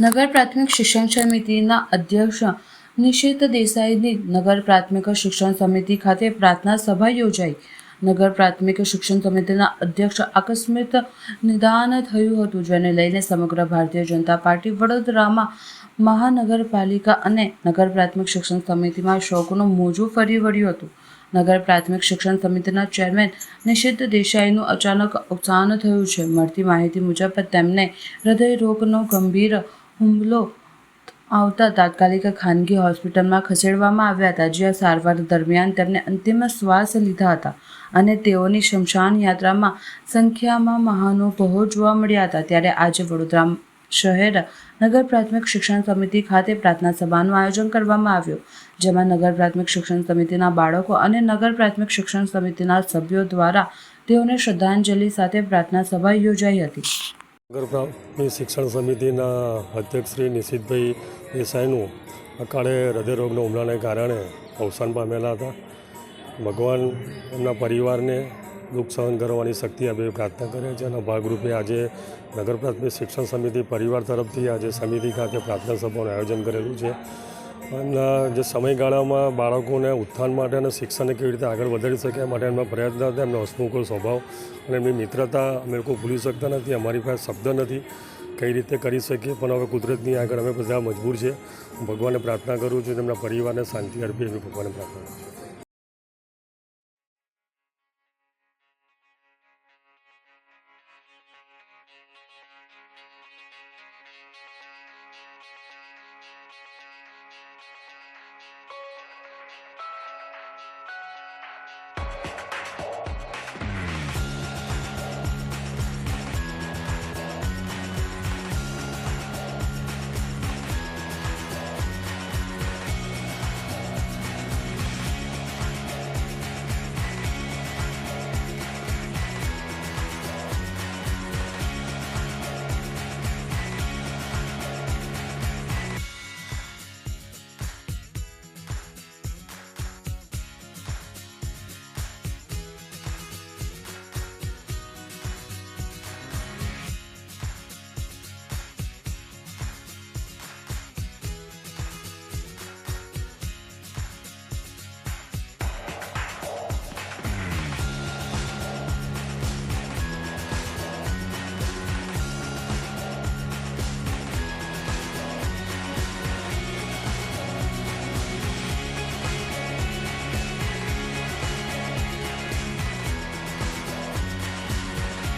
નગર પ્રાથમિક શિક્ષણ સમિતિના અધ્યક્ષ નિશિત દેસાઈની નગર પ્રાથમિક શિક્ષણ સમિતિ ખાતે પ્રાર્થના સભા યોજાઈ. નગર પ્રાથમિક શિક્ષણ સમિતિના અધ્યક્ષ આકસ્મિક નિદાન થયું હતું, જેને લઈને સમગ્ર ભારતીય જનતા પાર્ટી, વડોદરામાં મહાનગરપાલિકા અને નગર પ્રાથમિક શિક્ષણ સમિતિમાં શોકનું મોજું ફરી વળ્યું હતું. નગર પ્રાથમિક શિક્ષણ સમિતિના ચેરમેન નિશિત દેસાઈનું અચાનક અવસાન થયું છે. મળતી માહિતી મુજબ, તેમને હૃદયરોગનો ગંભીર હુમલો આવતા તાત્કાલિક ખાનગી હોસ્પિટલમાં ખસેડવામાં આવ્યા હતા. જ્યાં સારવાર દરમિયાન તેમને અંતિમ શ્વાસ લીધા હતા અને તેઓની શમશાન યાત્રામાં સંખ્યામાં મહાનુભાવો જોવા મળ્યા હતા. ત્યારે આજે વડોદરા શહેર નગર પ્રાથમિક શિક્ષણ સમિતિ ખાતે પ્રાર્થના સભાનું આયોજન કરવામાં આવ્યું, જેમાં નગર પ્રાથમિક શિક્ષણ સમિતિના બાળકો અને નગર પ્રાથમિક શિક્ષણ સમિતિના સભ્યો દ્વારા તેઓને શ્રદ્ધાંજલિ સાથે પ્રાર્થના સભા યોજાઈ હતી. નગર પ્રાથમિક શિક્ષણ સમિતિના અધ્યક્ષ શ્રી નિશિતભાઈ દેસાઈનું અકાળે હૃદયરોગના હુમલાને કારણે અવસાન પામેલા હતા. ભગવાન એમના પરિવારને દુઃખ સહન કરવાની શક્તિ આપે પ્રાર્થના કરે છે અને ભાગરૂપે આજે નગર પ્રાથમિક શિક્ષણ સમિતિ પરિવાર તરફથી આજે સમિતિ ખાતે પ્રાર્થના સભાનું આયોજન કરેલું છે. અને જે સમયગાળામાં બાળકોને ઉત્થાન માટે અને શિક્ષણને કેવી રીતે આગળ વધારી શકે માટે એમના પ્રયત્ન હતા, એમનો હસમુખો સ્વભાવ અને એમની મિત્રતા અમે લોકો ભૂલી શકતા નથી, અમારી પાસે શબ્દ નથી કઈ રીતે કરી શકીએ, પણ હવે કુદરતની આગળ અમે બધા મજબૂર છે. ભગવાનને પ્રાર્થના કરું છું, તેમના પરિવારને શાંતિ અર્પી એવી ભગવાનને પ્રાર્થના કરું છું.